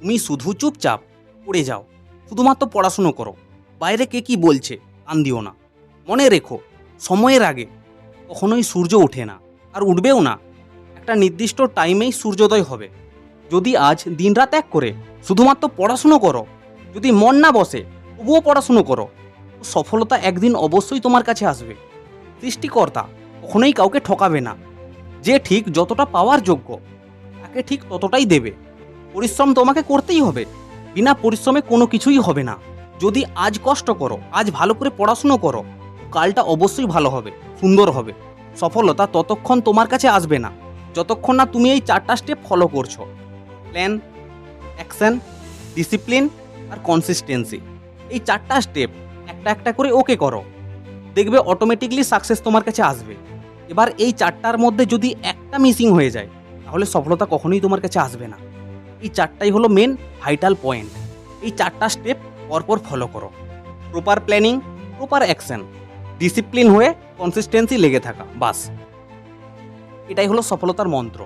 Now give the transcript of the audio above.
তুমি শুধু চুপচাপ পড়ে যাও। শুধুমাত্র পড়াশুনো করো। বাইরে কে কি বলছে কান দিও না। মনে রেখো, সময়ের আগে কখনোই সূর্য ওঠে না আর উঠবেও না। একটা নির্দিষ্ট টাইমেই সূর্যোদয় হবে। যদি আজ দিনরাত এক করে, শুধুমাত্র পড়াশুনো করো। যদি মন না বসে, তবুও পড়াশুনো করো। সফলতা একদিন অবশ্যই তোমার কাছে আসবে। সৃষ্টিকর্তা কখনোই কাউকে ঠকাবে না। যে ঠিক যতটা পাওয়ার যোগ্য, তাকে ঠিক ততটাই দেবে। পরিশ্রম তোমাকে করতেই হবে। বিনা পরিশ্রমে কোনো কিছুই হবে না। যদি আজ কষ্ট করো, আজ ভালো করে পড়াশুনো করো, কালটা অবশ্যই ভালো হবে, সুন্দর হবে। সফলতা ততক্ষণ তোমার কাছে আসবে না। যতক্ষণ না তুমি এই চারটা স্টেপ ফলো করছ। প্ল্যান অ্যাকশন ডিসিপ্লিন আর কনসিস্টেন্সি এই চারটা স্টেপ একটা একটা করে ওকে করো। দেখবে অটোমেটিকলি সাকসেস তোমার কাছে আসবে। এবার এই চারটার মধ্যে যদি একটা মিসিং হয়ে যায়, তাহলে সফলতা কখনোই তোমার কাছে আসবে না। এই চারটাই হলো মেন ভাইটাল পয়েন্ট এই চারটা স্টেপ পরপর ফলো করো। Proper planning proper action discipline হয়ে কনসিস্টেন্সি লেগে থাকা, বাস। এটাই হলো সফলতার মন্ত্র।